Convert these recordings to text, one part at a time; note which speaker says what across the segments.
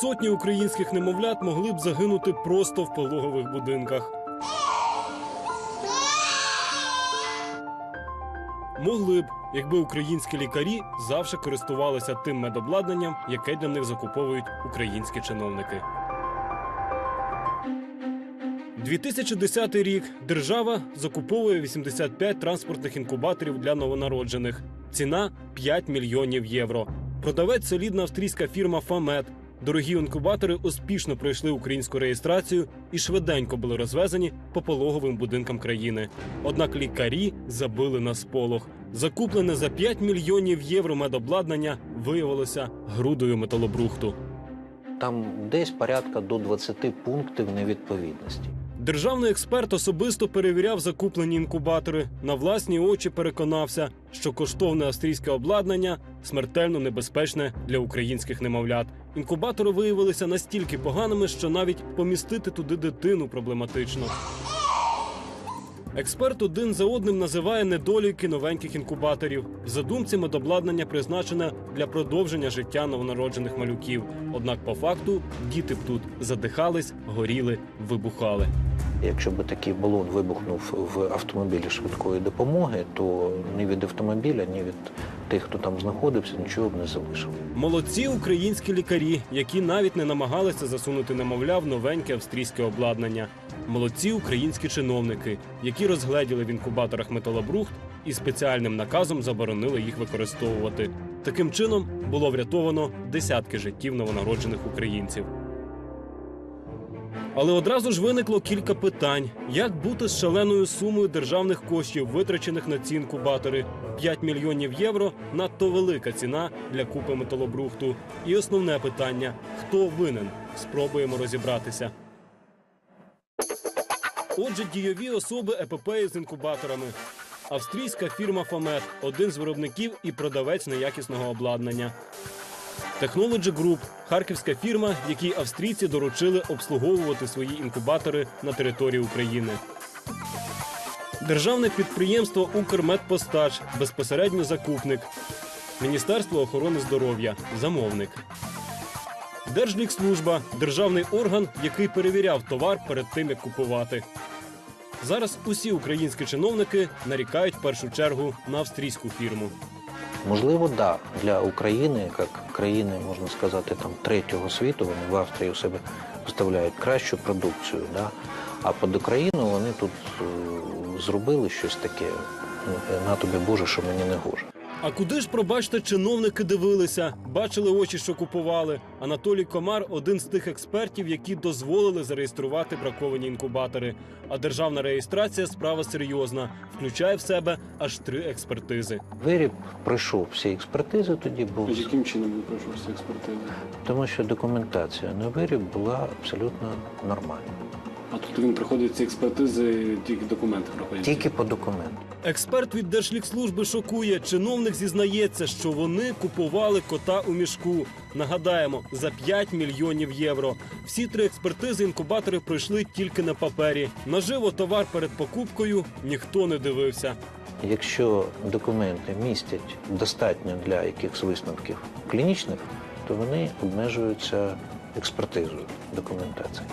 Speaker 1: Сотні українських немовлят могли б загинути просто в пологових будинках. Могли б, якби українські лікарі завжди користувалися тим медобладнанням, яке для них закуповують українські чиновники. 2010 рік держава закуповує 85 транспортних інкубаторів для новонароджених. Ціна 5 мільйонів євро. Продавець солідна австрійська фірма Фамет. Дорогі інкубатори успішно пройшли українську реєстрацію і швиденько були розвезені по пологовим будинкам країни. Однак лікарі забили на сполох. Закуплене за 5 мільйонів євро медобладнання виявилося грудою металобрухту.
Speaker 2: Там десь порядка до 20 пунктів невідповідності.
Speaker 1: Державний експерт особисто перевіряв закуплені інкубатори. На власні очі переконався, що коштовне австрійське обладнання смертельно небезпечне для українських немовлят. Інкубатори виявилися настільки поганими, що навіть помістити туди дитину проблематично. Експерт один за одним називає недоліки новеньких інкубаторів. В задумці медобладнання призначене для продовження життя новонароджених малюків. Однак, по факту, діти б тут задихались, горіли, вибухали.
Speaker 2: Якщо би такий балон вибухнув в автомобілі швидкої допомоги, то ні від автомобіля, ні від тих, хто там знаходився, нічого б не залишив.
Speaker 1: Молодці українські лікарі, які навіть не намагалися засунути немовля в новеньке австрійське обладнання. Молодці українські чиновники, які розгледіли в інкубаторах металобрухт і спеціальним наказом заборонили їх використовувати. Таким чином було врятовано десятки життів новонароджених українців. Але одразу ж виникло кілька питань: як бути з шаленою сумою державних коштів, витрачених на ці інкубатори? 5 мільйонів євро надто велика ціна для купи металобрухту. І основне питання: хто винен? Спробуємо розібратися. Отже, дійові особи епопеї з інкубаторами. Австрійська фірма Фомет один з виробників і продавець неякісного обладнання. Technology Group – харківська фірма, якій австрійці доручили обслуговувати свої інкубатори на території України. Державне підприємство Укрмедпостач безпосередньо закупник. Міністерство охорони здоров'я замовник. Держлікслужба державний орган, який перевіряв товар перед тим, як купувати. Зараз усі українські чиновники нарікають в першу чергу на австрійську фірму.
Speaker 2: Можливо, да, для України, як країни, можна сказати, там третього світу, вони в Австрії у себе поставляють кращу продукцію. Да? А під Україну вони тут е, зробили щось таке. ну, На тобі Боже, що мені не гоже.
Speaker 1: А куди ж, пробачте, чиновники дивилися, бачили очі, що купували. Анатолій Комар один з тих експертів, які дозволили зареєструвати браковані інкубатори. А державна реєстрація справа серйозна, включає в себе аж три експертизи.
Speaker 2: Виріб пройшов всі експертизи тоді був,
Speaker 3: Яким чином він пройшов всі експертизи?
Speaker 2: тому що документація на виріб була абсолютно нормальна.
Speaker 3: А тут він проходить ці експертизи, тільки документи проходять.
Speaker 2: Тільки по документу.
Speaker 1: Експерт від Держлікслужби шокує. Чиновник зізнається, що вони купували кота у мішку. Нагадаємо, за 5 мільйонів євро. Всі три експертизи інкубатори пройшли тільки на папері. Наживо товар перед покупкою ніхто не дивився.
Speaker 2: Якщо документи містять достатньо для якихось висновків клінічних, то вони обмежуються експертизою документації.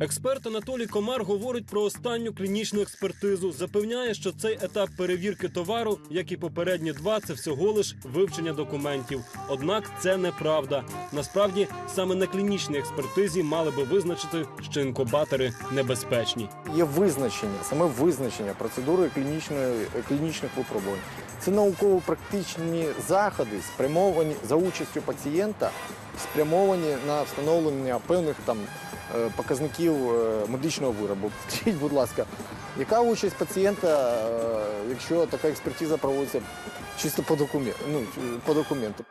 Speaker 1: Експерт Анатолій Комар говорить про останню клінічну експертизу. Запевняє, що цей етап перевірки товару, як і попередні два, це всього лиш вивчення документів. Однак це неправда. Насправді саме на клінічній експертизі мали би визначити, що інкубатори небезпечні.
Speaker 4: Є визначення, саме визначення процедури клінічної, клінічних випробувань. Це науково-практичні заходи, спрямовані за участю пацієнта, спрямовані на встановлення певних там показників е, медичного виробу. Скажіть, будь ласка, яка участь пацієнта, е, якщо така експертиза проводиться чисто по документу? Ну, по документу?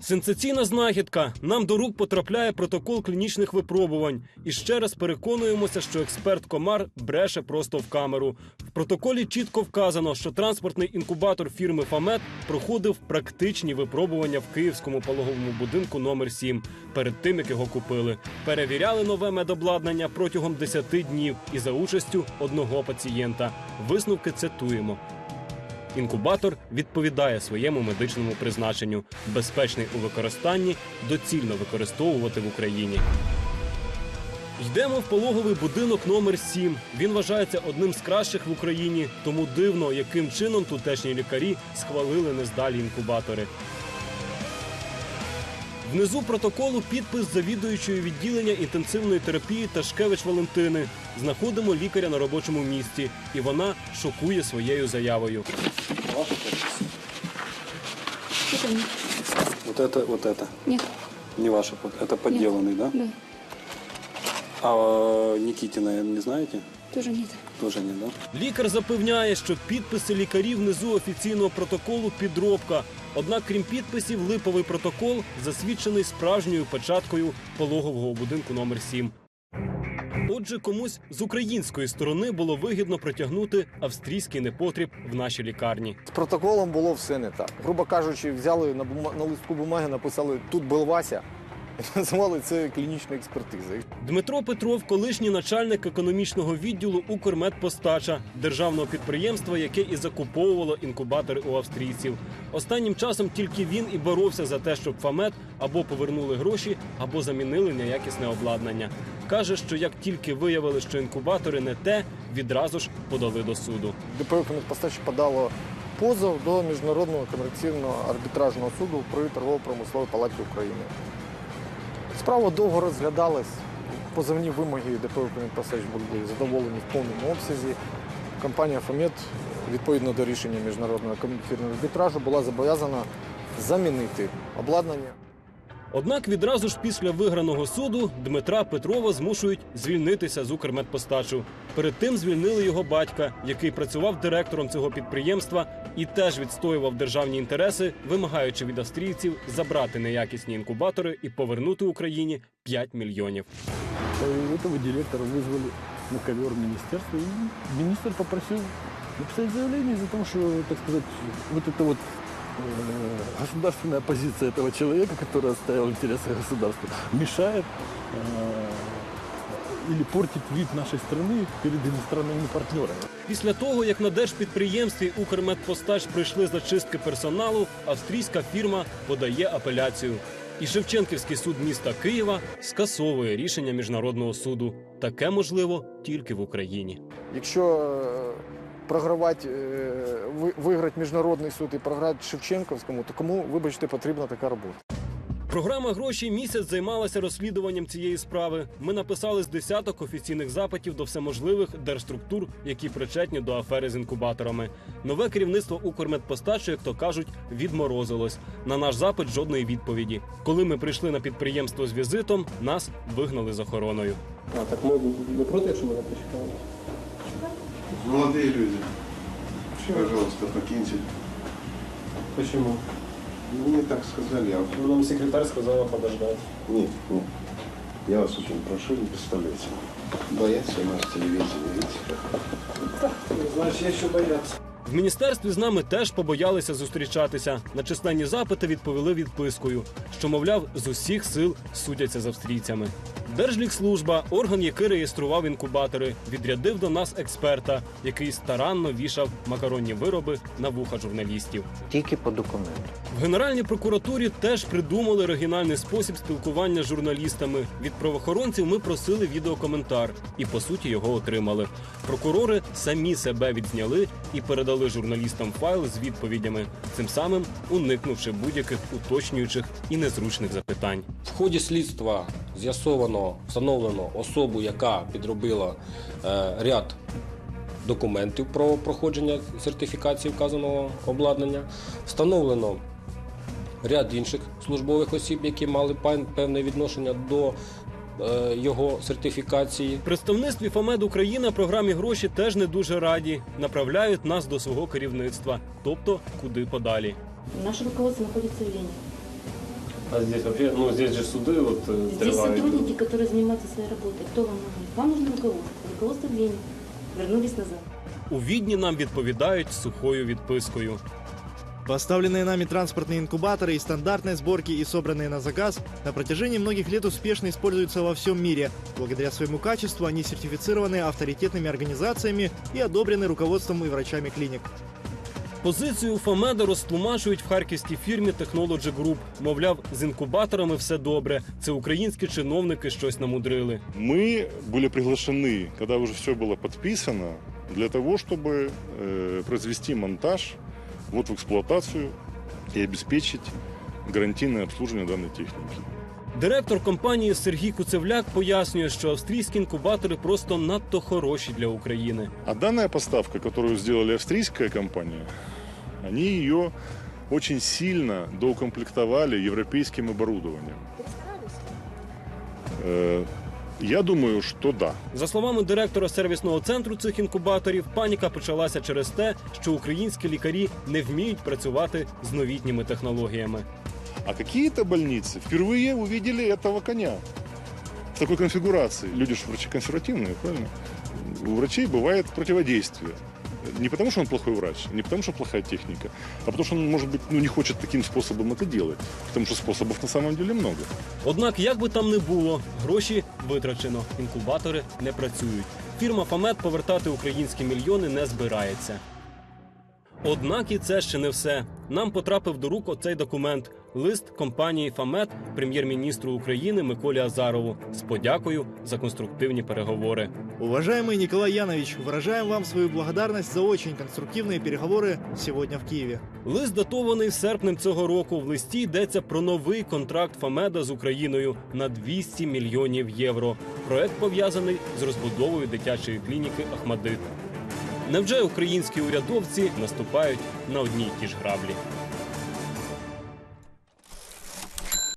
Speaker 1: Сенсаційна знахідка. Нам до рук потрапляє протокол клінічних випробувань. І ще раз переконуємося, що експерт Комар бреше просто в камеру. В протоколі чітко вказано, що транспортний інкубатор фірми Фамет проходив практичні випробування в київському пологовому будинку номер 7 перед тим, як його купили. Перевіряли нове медобладнання протягом 10 днів і за участю одного пацієнта. Висновки цитуємо. Інкубатор відповідає своєму медичному призначенню, безпечний у використанні, доцільно використовувати в Україні. Йдемо в пологовий будинок номер 7 Він вважається одним з кращих в Україні, тому дивно, яким чином тутешні лікарі схвалили нездалі інкубатори. Внизу протоколу підпис завідуючої відділення інтенсивної терапії Ташкевич Валентини. Знаходимо лікаря на робочому місці, і вона шокує своєю заявою.
Speaker 3: Ваша подпись?
Speaker 5: Это нет.
Speaker 3: Вот это, вот это.
Speaker 5: Нет.
Speaker 3: Не ваша подпись. Это подделанный, да?
Speaker 5: Да,
Speaker 3: А э, Никитина не знаете?
Speaker 5: тоже нет.
Speaker 3: Тоже нет, да?
Speaker 1: Лікар запевняє, що підписи лікарів внизу офіційного протоколу підробка. Однак, крім підписів, липовий протокол засвідчений справжньою печаткою пологового будинку номер 7 Отже, комусь з української сторони було вигідно притягнути австрійський непотріб в наші лікарні.
Speaker 4: З протоколом було все не так. Грубо кажучи, взяли на, бума... на листку бумаги, написали тут був Вася і називали це клінічною експертизою.
Speaker 1: Дмитро Петров, колишній начальник економічного відділу Укрмедпостача, державного підприємства, яке і закуповувало інкубатори у австрійців. Останнім часом тільки він і боровся за те, щоб ФАМЕД або повернули гроші, або замінили неякісне обладнання. Каже, що як тільки виявили, що інкубатори не те, відразу ж подали до суду.
Speaker 4: ДП «Укрмедпостача» подало позов до Міжнародного комерційного арбітражного суду при торгово-промисловій палаті України. Справа довго розглядалась. Позовні вимоги ДП «Пасаж» були задоволені в повному обсязі. Компанія «Фомет» відповідно до рішення Міжнародного комітету арбітражу була зобов'язана замінити обладнання.
Speaker 1: Однак відразу ж після виграного суду Дмитра Петрова змушують звільнитися з Укрмедпостачу. Перед тим звільнили його батька, який працював директором цього підприємства і теж відстоював державні інтереси, вимагаючи від австрійців забрати неякісні інкубатори і повернути Україні 5 мільйонів.
Speaker 6: И Этого директора вызвали на ковер министерства. И министр попросил написать заявление из-за того, что, так сказать, вот это вот э, государственная позиция этого человека, который отстоял интересы государства, мешает э, или портит вид нашей страны перед иностранными партнерами.
Speaker 1: Після того, як на держпідприємстві Укрмедпостач прийшли зачистки персоналу, австрійська фірма подає апеляцію. І Шевченківський суд міста Києва скасовує рішення міжнародного суду. Таке можливо тільки в Україні.
Speaker 4: Якщо е, програвати, е, ви- виграти міжнародний суд і програти Шевченківському, то кому, вибачте, потрібна така робота?
Speaker 1: Програма гроші місяць займалася розслідуванням цієї справи. Ми написали з десяток офіційних запитів до всеможливих держструктур, які причетні до афери з інкубаторами. Нове керівництво Укрмедпостачу, як то кажуть, відморозилось. На наш запит жодної відповіді. Коли ми прийшли на підприємство з візитом, нас вигнали з охороною.
Speaker 3: А, так мы не проти, якщо мене почекали?
Speaker 7: Молодые люди, пожалуйста, покиньте.
Speaker 3: Почему?
Speaker 7: Мне так сказали, я...
Speaker 3: Ну, нам секретарь сказала подождать.
Speaker 7: Нет, нет. Я вас очень прошу, не представляйте. Боятся у нас телевидение, видите?
Speaker 3: Значит, я еще бояться.
Speaker 1: В міністерстві з нами теж побоялися зустрічатися. На численні запити відповіли відпискою, що, мовляв, з усіх сил судяться з австрійцями. Держлікслужба, орган, який реєстрував інкубатори, відрядив до нас експерта, який старанно вішав макаронні вироби на вуха журналістів.
Speaker 2: Тільки по документу.
Speaker 1: В Генеральній прокуратурі теж придумали оригінальний спосіб спілкування з журналістами. Від правоохоронців ми просили відеокоментар і по суті його отримали. Прокурори самі себе відзняли і передали журналістам файл з відповідями, цим самим уникнувши будь-яких уточнюючих і незручних запитань.
Speaker 8: В ході слідства з'ясовано, встановлено особу, яка підробила е, ряд документів про проходження сертифікації вказаного обладнання. Встановлено ряд інших службових осіб, які мали певне відношення до е, його сертифікації.
Speaker 1: Представництві ФАМЕД Україна програмі гроші теж не дуже раді. Направляють нас до свого керівництва, тобто куди подалі.
Speaker 5: Наше руководство находится в Вене.
Speaker 3: А здесь вообще, ну, здесь же суды вот э,
Speaker 5: Здесь
Speaker 3: тривають.
Speaker 5: сотрудники, которые занимаются своей работой. Кто вам нужен? Вам нужно руководство. Руководство в Вене. Вернулись назад.
Speaker 1: У відні нам відповідають сухою відпискою.
Speaker 9: Поставленные нами транспортные инкубаторы и стандартной сборки и собранные на заказ на протяжении многих лет успешно используются во всем мире. Благодаря своему качеству они сертифицированы авторитетными организациями и одобрены руководством и врачами клиник.
Speaker 1: Позицію Фамеда розтлумачують в харківській фірмі Technology Group. Мовляв, з інкубаторами все добре. Це українські чиновники щось намудрили.
Speaker 10: Мы были приглашены, когда уже все было подписано, для того, чтобы э, произвести монтаж, вот в эксплуатацию и обеспечить гарантийное обслуживание данной техники.
Speaker 1: Директор компанії Сергій Куцевляк пояснює, що австрійські інкубатори просто надто хороші для України.
Speaker 10: А данная поставка, которую сделали австрийская компания, они ее очень сильно доукомплектовали европейским оборудованием. Э, Я думаю, что да.
Speaker 1: За словами директора сервісного центру цих інкубаторів, паніка почалася через те, що українські лікарі не вміють працювати з новітніми технологіями.
Speaker 10: А какие-то больницы впервые увидели этого коня в такой конфигурации. Люди же врачи консервативные, правильно? У врачей бывает противодействие. Не потому, что он плохой врач, не потому, что плохая техника, а потому, что он, может быть, ну, не хочет таким способом это делать. Потому что способов на самом деле много.
Speaker 1: Однак, як би там не було, гроші витрачено, інкубатори не працюють. Фірма Фамет повертати українські мільйони не збирається. Однак і це ще не все. Нам потрапив до рук оцей документ лист компанії Фамет прем'єр-міністру України Миколі Азарову з подякою за конструктивні переговори.
Speaker 9: Уважаемый Николай Янович, выражаем вам свою благодарность за очень конструктивные переговоры сегодня в Киеве.
Speaker 1: Лист датований серпнем цього року. В листі йдеться про новий контракт Фамеда з Україною на 200 мільйонів євро. Проект пов'язаний з розбудовою дитячої клініки Ахмадит. Невже українські урядовці наступають на одні й ті ж граблі?